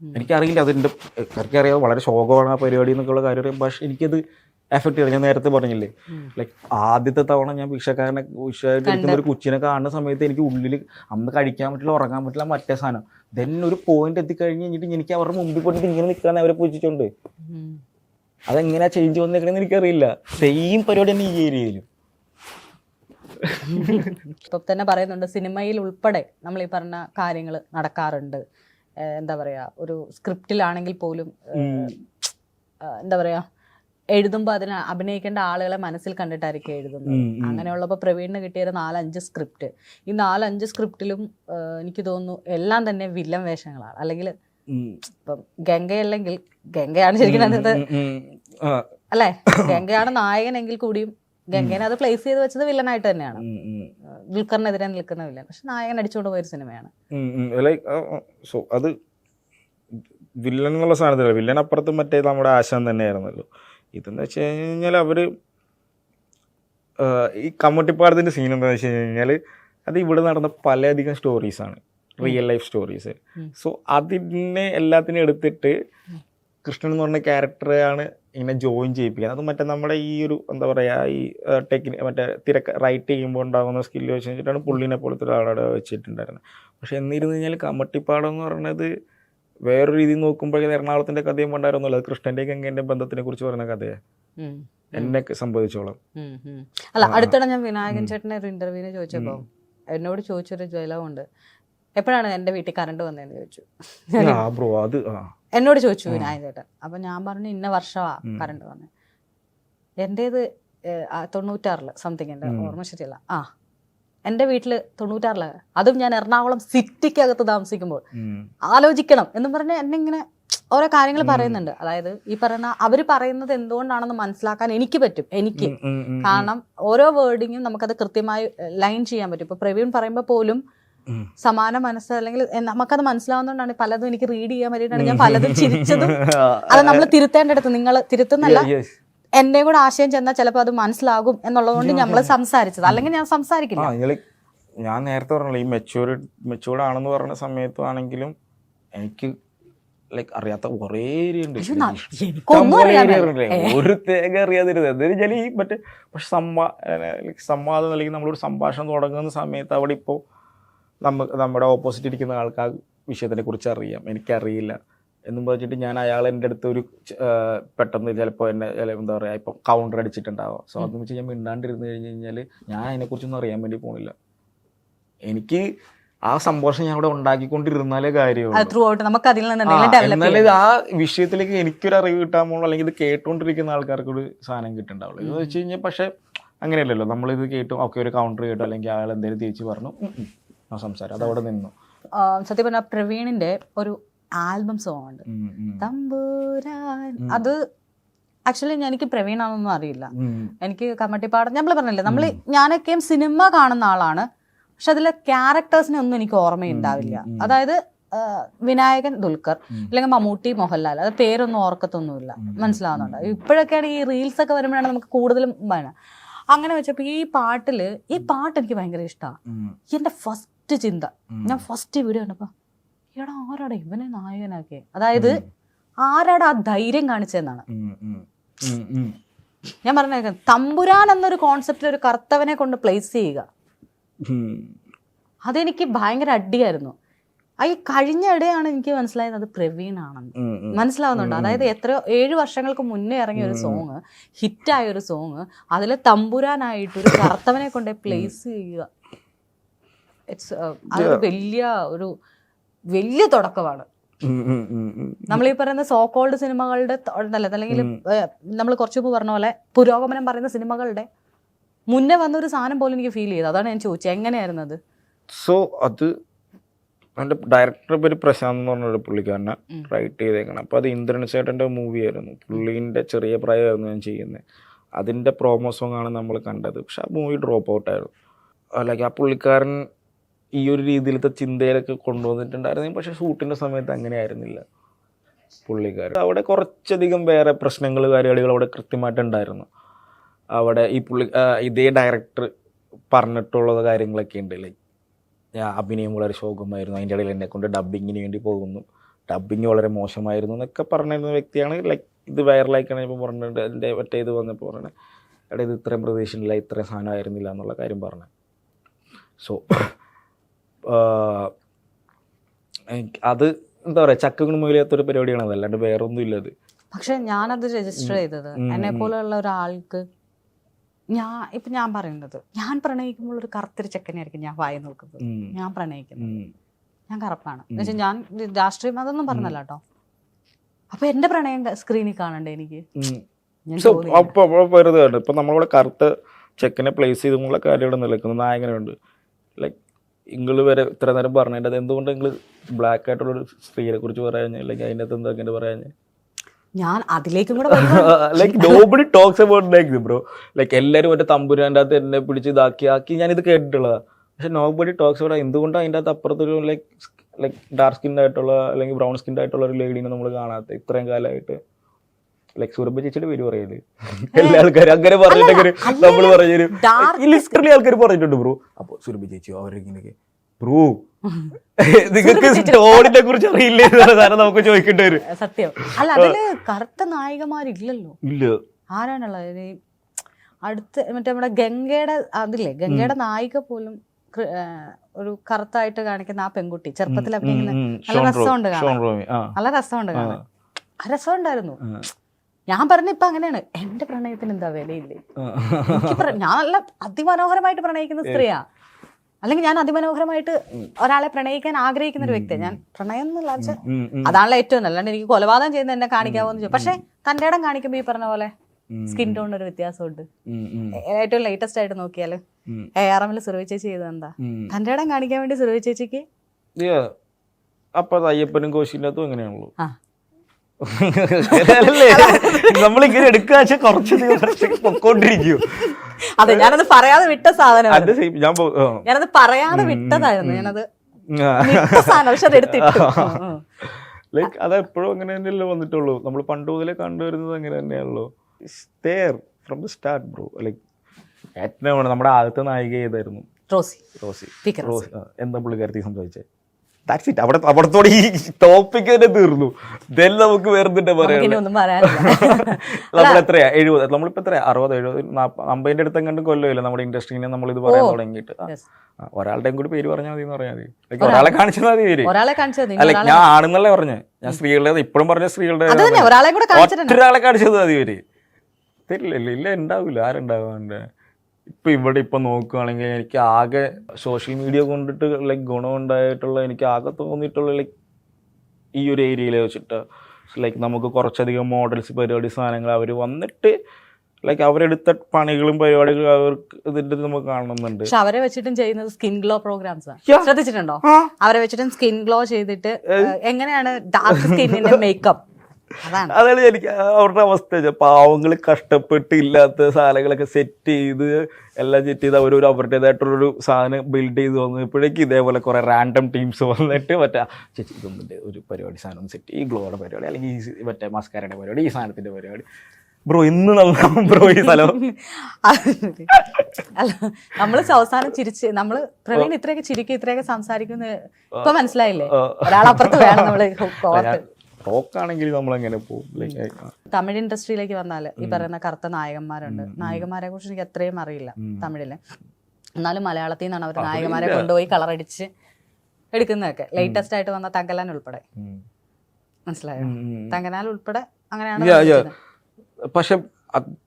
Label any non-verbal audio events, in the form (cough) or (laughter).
എനിക്കറിയില്ല അതിന്റെ എനിക്കറിയാം വളരെ ശോകമാണ് ആ പരിപാടി എന്നൊക്കെയുള്ള കാര്യം പക്ഷെ എനിക്കത് എഫക്ട് ചെയ്തത് ഞാൻ നേരത്തെ പറഞ്ഞില്ലേ ലൈക്ക് ആദ്യത്തെ തവണ ഞാൻ ഭിക്ഷക്കാരനെ ഭിക്ഷയായിട്ട് ഇരിക്കുന്ന ഒരു കൊച്ചിനെ കാണുന്ന സമയത്ത് എനിക്ക് ഉള്ളിൽ അന്ന് കഴിക്കാൻ പറ്റില്ല ഉറങ്ങാൻ പറ്റില്ല മറ്റേ സാധനം. ദെൻ ഒരു പോയിന്റ് എത്തിക്കഴിഞ്ഞ് കഴിഞ്ഞിട്ട് എനിക്ക് അവരുടെ മുമ്പിൽ പോയിട്ട് ഇങ്ങനെ നിൽക്കാൻ അവരെ പൂജിച്ചിട്ടുണ്ട് അതെങ്ങനെയാ ചേഞ്ച് വന്നേക്കണെന്ന് എനിക്കറിയില്ല. സെയിം പരിപാടി തന്നെ ഈ ഏരിയയിലും. (laughs) ഇപ്പൊ തന്നെ പറയുന്നുണ്ട് സിനിമയിൽ ഉൾപ്പെടെ നമ്മൾ ഈ പറഞ്ഞ കാര്യങ്ങൾ നടക്കാറുണ്ട്. എന്താ പറയാ ഒരു സ്ക്രിപ്റ്റിലാണെങ്കിൽ പോലും എന്താ പറയാ എഴുതുമ്പോൾ അതിന് അഭിനയിക്കേണ്ട ആളുകളെ മനസ്സിൽ കണ്ടിട്ടായിരിക്കും എഴുതുന്നത്. അങ്ങനെയുള്ളപ്പോൾ പ്രവീണിന് കിട്ടിയ നാലഞ്ച് സ്ക്രിപ്റ്റ്. ഈ നാലഞ്ച് സ്ക്രിപ്റ്റിലും എനിക്ക് തോന്നുന്നു എല്ലാം തന്നെ വില്ലൻ വേഷങ്ങളാണ്. അല്ലെങ്കിൽ ഇപ്പം ഗംഗയല്ലെങ്കിൽ ഗംഗയാണ് ശരിക്കും അതിനകത്ത് അല്ലേ? ഗംഗയാണ് നായകനെങ്കിൽ കൂടിയും ഗംഗേനെ അത് പ്ലേസ് ചെയ്ത് വെച്ചത് വില്ലനായിട്ട് തന്നെയാണ്. ദുൽഖറിനെതിരെ നിൽക്കുന്ന വില്ലൻ പക്ഷെ നായകൻ അടിച്ചുകൊണ്ട് പോയൊരു സിനിമയാണ്. ലൈക്ക് സോ അത് വില്ലൻ എന്നുള്ള സാധനത്തില്ല വില്ലൻ അപ്പുറത്ത് മറ്റേ നമ്മുടെ ആശാൻ തന്നെയായിരുന്നല്ലോ. ഇതെന്ന് വെച്ച് കഴിഞ്ഞാൽ അവർ ഈ കമ്മട്ടിപ്പാടത്തിന്റെ സീൻ എന്താണെന്ന് വെച്ച് കഴിഞ്ഞാൽ അത് ഇവിടെ നടന്ന പലയധികം സ്റ്റോറീസാണ് റിയൽ ലൈഫ് സ്റ്റോറീസ്. സോ അതിനെ എല്ലാത്തിനും എടുത്തിട്ട് കൃഷ്ണൻ എന്ന് പറഞ്ഞ ക്യാരക്ടറാണ് ഇങ്ങനെ ജോയിൻ ചെയ്യിപ്പിക്കാൻ. അത് മറ്റേ നമ്മുടെ ഈ ഒരു എന്താ പറയുക ഈ ടെക്നിക് മറ്റേ തിരക്ക് റൈറ്റ് ചെയ്യുമ്പോൾ ഉണ്ടാകുന്ന സ്കില്ല് വെച്ച് കഴിഞ്ഞിട്ടാണ് പുള്ളിനെ പോലത്തെ ഒരാളവിടെ വെച്ചിട്ടുണ്ടായിരുന്നത് പക്ഷേ എന്നിരുന്നു കഴിഞ്ഞാൽ കമ്മട്ടിപ്പാടം എന്ന് പറയുന്നത് വേറൊരു രീതിയിൽ നോക്കുമ്പോഴേ എറണാകുളത്തിന്റെ കഥയും ഉണ്ടായിരുന്നല്ലോ അത് കൃഷ്ണന്റെയും ഗംഗേന്റെ ബന്ധത്തിനെ കുറിച്ച് പറയുന്ന കഥയാണ്. എന്നെ സംബന്ധിച്ചോളം. അല്ല അടുത്തിടെ ഞാൻ വിനായകൻ ചേട്ടനെ ഒരു ഇന്റർവ്യൂവിന് ചോദിച്ചപ്പോ എന്നോട് ചോദിച്ചൊരു ജലമുണ്ട് എപ്പോഴാണ് എന്റെ വീട്ടിൽ കറണ്ട് വന്നതെന്ന് ചോദിച്ചു. ബ്രോ അത് എന്നോട് ചോദിച്ചു വിനായക ചേട്ടൻ അപ്പൊ ഞാൻ പറഞ്ഞു ഇന്ന വർഷമാ കറണ്ട് വന്നത് ആ, തൊണ്ണൂറ്റാറിൽ സംതിങ് എന്റെ ഓർമ്മ ശരിയല്ല. ആ എന്റെ വീട്ടിൽ തൊണ്ണൂറ്റാറിൽ അതും ഞാൻ എറണാകുളം സിറ്റിക്കകത്ത് താമസിക്കുമ്പോൾ. ആലോചിക്കണം എന്ന് പറഞ്ഞ് എന്നെ ഇങ്ങനെ ഓരോ കാര്യങ്ങൾ പറയുന്നുണ്ട്. അതായത് ഈ പറയുന്ന അവർ പറയുന്നത് എന്തുകൊണ്ടാണെന്ന് മനസ്സിലാക്കാൻ എനിക്ക് പറ്റും എനിക്ക്. കാരണം ഓരോ വേർഡിങ്ങും നമുക്കത് കൃത്യമായി ലൈൻ ചെയ്യാൻ പറ്റും. ഇപ്പൊ പ്രവീൺ പറയുമ്പോൾ പോലും. സമാന മനസ്സ് അല്ലെങ്കിൽ നമുക്കത് മനസ്സിലാവുന്നതുകൊണ്ടാണ് പലതും എനിക്ക് റീഡ് ചെയ്യാൻ വേണ്ടിയിട്ടാണ് ഞാൻ പലതും ചിരിച്ചതും. (laughs) അത് നമ്മൾ തിരുത്തേണ്ടടുത്ത് നിങ്ങൾ തിരുത്തുന്നല്ല. എന്റെ കൂടെ ആശയം ചെന്നാൽ ചിലപ്പോൾ അത് മനസ്സിലാകും എന്നുള്ളതുകൊണ്ട് നമ്മൾ സംസാരിച്ചത്. അല്ലെങ്കിൽ ഞാൻ സംസാരിക്കില്ല. ഞാൻ നേരത്തെ പറഞ്ഞല്ലോ ഈ മെച്ചൂർ മെച്ചൂർഡ് ആണെന്ന് പറഞ്ഞ സമയത്താണെങ്കിലും എനിക്ക് ലൈക്ക് അറിയാത്ത കുറേ ഏരിയ ഉണ്ട്. ഒരു തേക അറിയാതിരുത് എന്താ വെച്ചാൽ ഈ മറ്റേ പക്ഷെ സംവാ സംവാദം അല്ലെങ്കിൽ നമ്മളൊരു സംഭാഷണം തുടങ്ങുന്ന സമയത്ത് അവിടെ ഇപ്പോൾ നമ്മ നമ്മുടെ ഓപ്പോസിറ്റ് ഇരിക്കുന്ന ആൾക്ക് ആ വിഷയത്തിനെ കുറിച്ച് അറിയാം. എനിക്കറിയില്ല. എന്നും പറഞ്ഞിട്ട് ഞാൻ അയാൾ എന്റെ അടുത്ത് ഒരു പെട്ടെന്ന് ചിലപ്പോൾ എന്നെ എന്താ പറയുക ഇപ്പം കൗണ്ടർ അടിച്ചിട്ടുണ്ടാവാം. സോ അതെന്ന് വെച്ച് ഞാൻ മിണ്ടാണ്ടിരുന്ന് കഴിഞ്ഞ് കഴിഞ്ഞാൽ ഞാൻ അതിനെക്കുറിച്ചൊന്നും അറിയാൻ വേണ്ടി പോണില്ല. എനിക്ക് ആ സംഭാഷണം ഞാൻ അവിടെ ഉണ്ടാക്കിക്കൊണ്ടിരുന്നാലേ കാര്യമുള്ളൂ. എന്നാലേ ആ വിഷയത്തിലേക്ക് എനിക്കൊരു അറിവ് പോകുള്ളൂ അല്ലെങ്കിൽ ഇത് കേട്ടുകൊണ്ടിരിക്കുന്ന ആൾക്കാർക്ക് ഒരു സാധനം കിട്ടുന്നുണ്ടാവുള്ളൂ എന്ന് വെച്ച് കഴിഞ്ഞാൽ പക്ഷെ അങ്ങനെയല്ലല്ലോ. നമ്മളിത് കേട്ടു ഓക്കെ ഒരു കൗണ്ടർ കേട്ടു അല്ലെങ്കിൽ അയാൾ എന്തെങ്കിലും തിരിച്ചു പറഞ്ഞു. ആ സംസാരം. അതവിടെ നിന്നു. സത്യം പറഞ്ഞാൽ പ്രവീണിന്റെ ഒരു ആൽബം സോങ് ഉണ്ട്. തമ്പുരാൻ. അത് ആക്ച്വലി എനിക്ക് പ്രവീണാണെന്നൊന്നും അറിയില്ല. എനിക്ക് കമ്മട്ടിപ്പാടം നമ്മൾ പറഞ്ഞില്ലേ നമ്മൾ ഞാനൊക്കെയും സിനിമ കാണുന്ന ആളാണ്. പക്ഷെ അതിലെ ക്യാരക്ടേഴ്സിനെ ഒന്നും എനിക്ക് ഓർമ്മയുണ്ടാവില്ല. അതായത് വിനായകൻ ദുൽഖർ അല്ലെങ്കിൽ മമ്മൂട്ടി മോഹൻലാൽ അത് പേരൊന്നും ഓർക്കത്തൊന്നുമില്ല. മനസ്സിലാവുന്നുണ്ട്? ഇപ്പോഴൊക്കെയാണ് ഈ റീൽസ് ഒക്കെ വരുമ്പോഴാണ് നമുക്ക് കൂടുതലും വേണം അങ്ങനെ വെച്ചപ്പോൾ ഈ പാട്ടിൽ ഈ പാട്ട് എനിക്ക് ഭയങ്കര ഇഷ്ടമാണ് എന്റെ എന്റെ ഫസ്റ്റ് ചിന്ത ഞാൻ ഫസ്റ്റ് വീഡിയോ കണ്ടപ്പോ എടാ ആരാടാ ഇവനെ നായകനാക്കിയ? അതായത് ആരാടാ ആ ധൈര്യം കാണിച്ചതെന്നാണ്. ഞാൻ പറഞ്ഞേക്കാം തമ്പുരാൻ എന്നൊരു കോൺസെപ്റ്റിൽ ഒരു കർത്തവനെ കൊണ്ട് പ്ലേസ് ചെയ്യുക. അതെനിക്ക് ഭയങ്കര അടിയായിരുന്നു. ഈ കഴിഞ്ഞ ഇടയാണ് എനിക്ക് മനസ്സിലായത് അത് പ്രവീൺ ആണെന്ന്. മനസ്സിലാവുന്നുണ്ട്. അതായത് എത്രയോ ഏഴ് വർഷങ്ങൾക്ക് മുന്നേ ഇറങ്ങിയ ഒരു സോങ് ഹിറ്റായ ഒരു സോങ് അതിൽ തമ്പുരാനായിട്ട് ഒരു കർത്തവനെ കൊണ്ട് പ്ലേസ് ചെയ്യുക. ഇറ്റ്സ് അതൊരു വലിയ ഒരു വലിയ തുടക്കമാണ്. നമ്മൾ ഈ പറയുന്ന സോ കോൾഡ് സിനിമകളുടെ ഉണ്ടല്ലോ അല്ലെങ്കിൽ നമ്മൾ കുറച്ച് മുമ്പ് പറഞ്ഞ പോലെ പുരോഗമനം പറയുന്ന സിനിമകളുടെ മുന്നേ വന്ന ഒരു സാധനം പോലും എനിക്ക് ഫീൽ ചെയ്തു. അതാണ് ഞാൻ ചോദിച്ചത്. എങ്ങനെയായിരുന്നു അത്? സോ അത് എന്റെ ഡയറക്ടർ പേര് പ്രശാന്ത് എന്ന് പറഞ്ഞൊരു പുള്ളിക്കാരനെ റൈറ്റ് ചെയ്തേക്കണം. അപ്പോൾ അത് ഇന്ദ്രൻ ചേട്ടന്റെ മൂവിയായിരുന്നു പുള്ളീന്റെ ചെറിയ പ്രായമായിരുന്നു ഞാൻ ചെയ്യുന്നത് അതിന്റെ പ്രോമോ ആണ് നമ്മൾ കണ്ടത്. പക്ഷെ ആ മൂവി ഡ്രോപ്പ് ഔട്ടായിരുന്നു അല്ലെങ്കിൽ ആ പുള്ളിക്കാരൻ ഈ ഒരു രീതിയിലത്തെ ചിന്തയിലൊക്കെ കൊണ്ടുവന്നിട്ടുണ്ടായിരുന്നു. പക്ഷെ ഷൂട്ടിന്റെ സമയത്ത് അങ്ങനെ ആയിരുന്നില്ല പുള്ളിക്കാരൻ അവിടെ കുറച്ചധികം വേറെ പ്രശ്നങ്ങൾ കാര്യങ്ങൾ അവിടെ കൃത്യമായിട്ടുണ്ടായിരുന്നു. അവിടെ ഈ പുള്ളി ഇതേ ഡയറക്ടർ പറഞ്ഞിട്ടുള്ളത് കാര്യങ്ങളൊക്കെ ഉണ്ട്. ലൈക്ക് ഞാൻ അഭിനയം വളരെ ശോകമായിരുന്നു. അതിന്റെ ഇടയിൽ എന്നെ കൊണ്ട് ഡബ്ബിങ്ങിന് വേണ്ടി പോകുന്നു. ഡബിങ് വളരെ മോശമായിരുന്നു എന്നൊക്കെ പറഞ്ഞിരുന്ന വ്യക്തിയാണ്. ലൈക്ക് ഇത് വൈറലായി കഴിഞ്ഞപ്പോൾ പറഞ്ഞിട്ടുണ്ട്. എന്റെ മറ്റേ ഇത് വന്നപ്പോൾ പറഞ്ഞത് എടാ ഇത് ഇത്രയും പ്രതീക്ഷയില്ല ഇത്രയും സാധനമായിരുന്നില്ല എന്നുള്ള കാര്യം പറഞ്ഞു. സോ അത് എന്താ പറയുക ചക്കങ്ങൾ മൂലയാത്തൊരു പരിപാടിയാണ് അത്. അല്ലാണ്ട് വേറെ ഒന്നും ഇല്ല അത്. പക്ഷെ ഞാനത് രജിസ്റ്റർ ചെയ്തത് എന്നെ. പോലെയുള്ള ഒരാൾക്ക് ഞാൻ ഇപ്പൊ ഞാൻ പറയുന്നത് ഞാൻ പ്രണയിക്കുമ്പോൾ ഒരു കറുത്തൊരു ചെക്കനായിരിക്കും ഞാൻ വായി നോക്കുന്നത്. ഞാൻ പ്രണയിക്കുന്നത്. ഞാൻ കറുപ്പാണ്. എന്നുവെച്ചാൽ ഞാൻ രാഷ്ട്രീയം അതൊന്നും പറഞ്ഞല്ല കേട്ടോ. അപ്പൊ എന്റെ പ്രണയം സ്ക്രീനിൽ കാണണ്ടേ എനിക്ക്? വെറുതെ ഇപ്പൊ നമ്മളിവിടെ കറുത്ത ചെക്കനെ പ്ലേസ് ചെയ്തുള്ള കാര്യം ഇവിടെ നിൽക്കുന്നത് നായകനുണ്ട്. ലൈക്ക് നിങ്ങൾ വരെ ഇത്ര നേരം പറഞ്ഞതിന്റെ അത് എന്തുകൊണ്ട് നിങ്ങൾ ബ്ലാക്ക് ആയിട്ടുള്ള ഒരു സ്ത്രീയെ കുറിച്ച് പറയാഞ്ഞ്? അല്ലെങ്കിൽ അതിന്റെ അകത്ത് എന്താ അങ്ങനെ പറയാഞ്ഞ്? ഞാൻ അതിലേക്കും കൂടെ like nobody talks about like bro like എല്ലാവരും മറ്റേ തമ്പുരാന്റെ അകത്ത് എന്നെ പിടിച്ച് ഇതാക്കി ആക്കി ഞാൻ ഇത് കേട്ടിട്ടുള്ളതാണ് പക്ഷെ നോബഡി ടോക്സ് അബൌട്ട് എന്തുകൊണ്ട് അതിന്റെ അകത്ത് അപ്പുറത്തൊരു ലൈക്ക് ലൈക്ക് ഡാർക്ക് സ്കിൻ ആയിട്ടുള്ള അല്ലെങ്കിൽ ബ്രൗൺ സ്കിൻ ആയിട്ടുള്ള ഒരു ലേഡീനെ നമ്മൾ കാണാത്ത ഇത്രയും കാലമായിട്ട്? ലൈക്ക് സൂരഭ ചേച്ചിയുടെ പേര് പറയൽ. എല്ലാ ആൾക്കാരും അങ്ങനെ പറഞ്ഞിട്ടൊക്കെ നമ്മൾ പറഞ്ഞൊരു ലിറ്ററലി ആൾക്കാർ പറഞ്ഞിട്ടുണ്ട് ബ്രോ അപ്പൊ സുരഭി ചേച്ചിയോ അവരിങ്ങനെയൊക്കെ ബ്രോ നിങ്ങൾക്ക് സ്റ്റോറിനെ കുറിച്ച് അറിയില്ലേ സാധനം നമുക്ക് ചോദിക്കേണ്ടി വരും. (laughs) സത്യം. അല്ല അതിൽ കറുത്ത നായികമാരില്ലല്ലോ. ഇല്ല. ആരാണുള്ളത്? അടുത്ത് മറ്റേ നമ്മുടെ ഗംഗയുടെ അതില്ലേ? ഗംഗയുടെ നായിക പോലും ഒരു കറുത്തായിട്ട് കാണിക്കുന്ന ആ പെൺകുട്ടി ചെറുപ്പത്തിൽ അഭിനയിക്കുന്ന. നല്ല രസമുണ്ട് കാണാൻ. നല്ല രസമുണ്ട് കാണാൻ. ആ രസമുണ്ടായിരുന്നു. ഞാൻ പറഞ്ഞ ഇപ്പൊ അങ്ങനെയാണ്. എന്റെ പ്രണയത്തിന് എന്താ വിലയില്ലേ? ഞാൻ നല്ല അതിമനോഹരമായിട്ട് പ്രണയിക്കുന്ന സ്ത്രീയാ. അല്ലെങ്കിൽ ഞാൻ അതിമനോഹരമായിട്ട് ഒരാളെ പ്രണയിക്കാൻ ആഗ്രഹിക്കുന്ന ഒരു വ്യക്തിയാണ് ഞാൻ പ്രണയം എന്നുള്ള. അതാണല്ലോ ഏറ്റവും നല്ല അല്ലാണ്ട് എനിക്ക് കൊലപാതകം ചെയ്യുന്ന എന്നെ കാണിക്കാവോ എന്ന് ചോദിച്ചു പക്ഷെ തന്റെ ഇടം കാണിക്കുമ്പോൾ ഈ പറഞ്ഞ പോലെ സ്കിൻ ടോൺ ഒരു വ്യത്യാസമുണ്ട്. ഏറ്റവും ലേറ്റസ്റ്റ് ആയിട്ട് നോക്കിയാൽ. എ ആർ എമ്മിൽ സുരവി ചേച്ചി ചെയ്തത് എന്താ? തന്റെ ഇടം കാണിക്കാൻ വേണ്ടി സുരവി ചേച്ചിക്ക്. അപ്പൊ അയ്യപ്പനും കോശിന്റെ അതും എങ്ങനെയാണല്ലോ നമ്മളിങ്ങനെ എടുക്കുക വെച്ചാൽ കുറച്ച് ദിവസത്തേക്ക് പൊക്കോണ്ടിരിക്കും. അതെ ഞാനത് പറയാതെ വിട്ട സാധനം അത് ഞാൻ ഞാനത് പറയാതെ വിട്ടതായിരുന്നു. ഞാനത് സാധനം പക്ഷെ അത് എടുത്തിട്ടു. ലൈക്ക് അത് എപ്പോഴും അങ്ങനെ തന്നെയല്ലോ വന്നിട്ടുള്ളൂ. നമ്മൾ പണ്ട് മുതലേ കണ്ടുവരുന്നത് അങ്ങനെ തന്നെയാണല്ലോ. Stare from the start bro like ഏറ്റവും നമ്മുടെ ആദ്യത്തെ നായിക ഏതായിരുന്നു? റോസി. റോസി. റോസി. എന്താ പുള്ളിക്കാരത്തി സംഭവിച്ചത് ദാറ്റ്സ് ഇറ്റ് അവിടെ അവിടത്തോടെ ഈ ടോപ്പിക് തന്നെ തീർന്നു. ദെൻ നമുക്ക് വേറെ നമുക്കിനി പറയാനില്ല. (laughs) നമ്മൾ എത്രയാ? എഴുപത്. നമ്മളിപ്പോ എത്രയാ? അറുപത് എഴുപത് അമ്പതിന്റെ അടുത്ത് എങ്ങാണ്ടും കൊല്ലമില്ല നമ്മുടെ ഇൻഡസ്ട്രീനെ നമ്മൾ ഇത് പറയാൻ തുടങ്ങിയിട്ട്? ഒരാളുടെയും കൂടി പേര് പറഞ്ഞാൽ മതി എന്ന് പറഞ്ഞാൽ മതി. ഒരാളെ കാണിച്ചാൽ മതി പേര് അല്ല ഞാൻ ആണെന്നല്ലേ പറഞ്ഞേ. ഞാൻ സ്ത്രീകളുടെ ഇപ്പോഴും പറഞ്ഞ സ്ത്രീകളുടെ തന്നെ ഒരാളെ കാണിച്ചത് മതി പേര് തരില്ല ഇല്ല ഉണ്ടാവില്ല ആരുണ്ടാവാണ്ട്? ഇപ്പൊ ഇവിടെ ഇപ്പം നോക്കുകയാണെങ്കിൽ എനിക്ക് ആകെ സോഷ്യൽ മീഡിയ കൊണ്ടിട്ട് ലൈക്ക് ഗുണമുണ്ടായിട്ടുള്ള എനിക്ക് ആകെ തോന്നിയിട്ടുള്ള ലൈക്ക് ഈ ഒരു ഏരിയയിൽ വെച്ചിട്ട് ലൈക്ക് നമുക്ക് കുറച്ചധികം മോഡൽസ് പരിപാടി സാധനങ്ങൾ അവർ വന്നിട്ട് ലൈക്ക് അവരെടുത്ത പണികളും പരിപാടികളും അവർക്ക് ഇതിന്റെ നമുക്ക് കാണുന്നുണ്ട് പക്ഷെ അവരെ വെച്ചിട്ടും ചെയ്യുന്നത് സ്കിൻ ഗ്ലോ പ്രോഗ്രാംസ് ആണ്. ശ്രദ്ധിച്ചിട്ടുണ്ടോ? അവരെ വെച്ചിട്ടും സ്കിൻ ഗ്ലോ ചെയ്തിട്ട് എങ്ങനെയാണ് ഡാർക്ക് സ്കിന്നിന്റെ മേക്കപ്പ് അതാണ്. എനിക്ക് അവരുടെ അവസ്ഥ. പാവങ്ങൾ കഷ്ടപ്പെട്ട് ഇല്ലാത്ത സാധനങ്ങളൊക്കെ സെറ്റ് ചെയ്ത് എല്ലാം സെറ്റ് ചെയ്ത് അവർ ഒരു അവരുടേതായിട്ടുള്ളൊരു സാധനം ബിൽഡ് ചെയ്ത് വന്നപ്പോഴേക്കും ഇതേപോലെ കുറെ റാൻഡം ടീംസ് വന്നിട്ട് മറ്റേ ചേച്ചി ഇതൊന്നിന്റെ ഒരു പരിപാടി സാധനം സെറ്റ് ഈ ഗ്ലോയുടെ പരിപാടി അല്ലെങ്കിൽ ഈ മറ്റേ മസ്കാരയുടെ പരിപാടി ഈ സാധനത്തിന്റെ പരിപാടി. ബ്രോ ഇന്ന് ബ്രോ ഈ സ്ഥലം. (laughs) അല്ല നമ്മൾ അവസാനം ചിരിച്ച് നമ്മൾ പ്രവീൺ ഇത്രയൊക്കെ ചിരിക്കും ഇത്രയൊക്കെ സംസാരിക്കും ഇപ്പൊ മനസ്സിലായില്ലേ. ഒരാളപ്പുറത്ത് വേണം നമ്മൾ ടോക്കാണെങ്കിൽ നമ്മൾ എങ്ങനെ പോകും തമിഴ് ഇൻഡസ്ട്രിയിലേക്ക് വന്നാൽ ഈ പറയുന്ന കറുത്ത നായകന്മാരുണ്ട്. നായകന്മാരെ കുറിച്ച് എനിക്ക് അത്രയും അറിയില്ല തമിഴിൽ. എന്നാലും മലയാളത്തിൽ നിന്നാണ് അവർ നായകന്മാരെ കൊണ്ടുപോയി കളറടിച്ച് എടുക്കുന്നതൊക്കെ. ലേറ്റസ്റ്റ് ആയിട്ട് വന്ന തങ്കലാൻ ഉൾപ്പെടെ. മനസ്സിലായോ? തങ്കലാൻ ഉൾപ്പെടെ അങ്ങനെയാണ്. പക്ഷെ